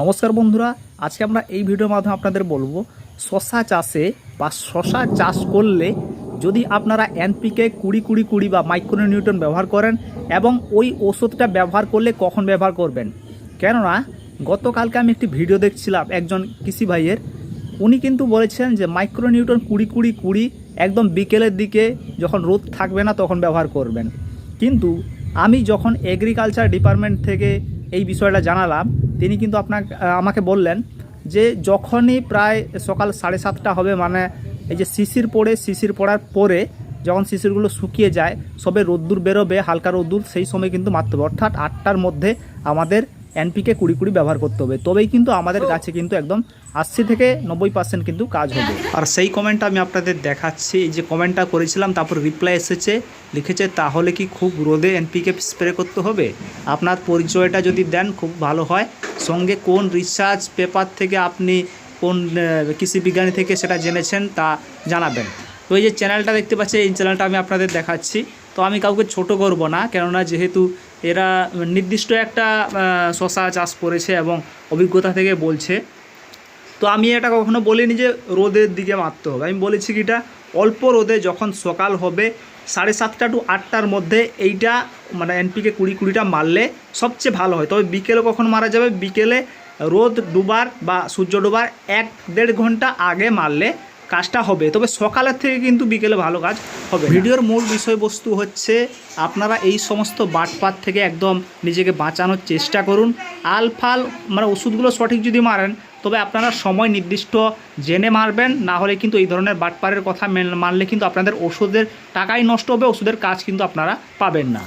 নমস্কার বন্ধুরা, আজকে আমরা এই ভিডিওর মাধ্যমে আপনাদের বলব শশা চাষে বা শশা চাষ করলে যদি আপনারা এনপিকে কুড়ি কুড়ি কুড়ি বা মাইক্রোনিউটন ব্যবহার করেন এবং ওই ওষুধটা ব্যবহার করলে কখন ব্যবহার করবেন? কেননা, গতকালকে আমি একটি ভিডিও দেখছিলাম একজন কৃষি ভাইয়ের, উনি কিন্তু বলেছেন যে মাইক্রোনিউটন কুড়ি কুড়ি কুড়ি একদম বিকেলের দিকে যখন রোদ থাকবে না তখন ব্যবহার করবেন। কিন্তু আমি যখন এগ্রিকালচার ডিপার্টমেন্ট থেকে এই বিষয়টা জানালাম তিনি কিন্তু আপনাকে আমাকে বললেন যে যখনই প্রায় সকাল সাড়ে সাতটা হবে মানে এই যে শিশির পড়ে, শিশির পড়ার পরে যখন শিশিরগুলো শুকিয়ে যায়, সবে রোদ্দুর বেরোবে, হালকা রোদ্দুর, সেই সময় কিন্তু মারতে হবে। অর্থাৎ আটটার মধ্যে আমাদের এনপিকে কুড়ি কুড়ি ব্যবহার করতে হবে। তবেই কিন্তু আমাদের গাছে কিন্তু একদম আশি থেকে নব্বই পার্সেন্ট কিন্তু কাজ হবে। আর সেই কমেন্টটা আমি আপনাদের দেখাচ্ছি। যে কমেন্টটা করেছিলাম তারপর রিপ্লাই এসেছে লিখেছে তাহলে কি খুব রোদে এনপিকে স্প্রে করতে হবে? আপনার পরিচয়টা যদি দেন খুব ভালো হয়। সঙ্গে কোন রিসার্চ পেপার থেকে আপনি কোন কৃষি বিজ্ঞানী থেকে সেটা জেনেছেন তা জানাবেন। তো এই যে চ্যানেলটা দেখতে পাচ্ছি এই চ্যানেলটা আমি আপনাদের দেখাচ্ছি। তো আমি কাউকে ছোট করব না, কেননা যেহেতু এরা নির্দিষ্ট একটা শশা চাষ করেছে এবং অভিজ্ঞতা থেকে বলছে। তো আমি এটা কখনো বলিনি যে রোদের দিকে মারতে হবে। আমি বলেছি কি এটা অল্প রোদে যখন সকাল হবে, সাড়ে সাতটা টু আটটার মধ্যে এইটা মানে এনপিকে কুড়ি কুড়িটা মারলে সবচেয়ে ভালো হয়। তবে বিকেলে কখন মারা যাবে? বিকেলে রোদ ডুবার বা সূর্য ডুবার এক দেড় ঘণ্টা আগে মারলে কাজটা হবে। তবে সকালের থেকে কিন্তু বিকেলে ভালো কাজ হবে ভিডিওর মূল বিষয়বস্তু হচ্ছে আপনারা এই সমস্ত বাটপাত থেকে একদম নিজেকে বাঁচানোর চেষ্টা করুন। আলফাল মানে ওষুধগুলো সঠিক যদি মারেন, তবে আপনারা সময় নির্দিষ্ট জেনে মারবেন। না হলে কিন্তু এই ধরনের বাটপারের কথা মানলে কিন্তু আপনাদের ওষুধের টাকাই নষ্ট হবে, ওষুধের কাজ কিন্তু আপনারা পাবেন না।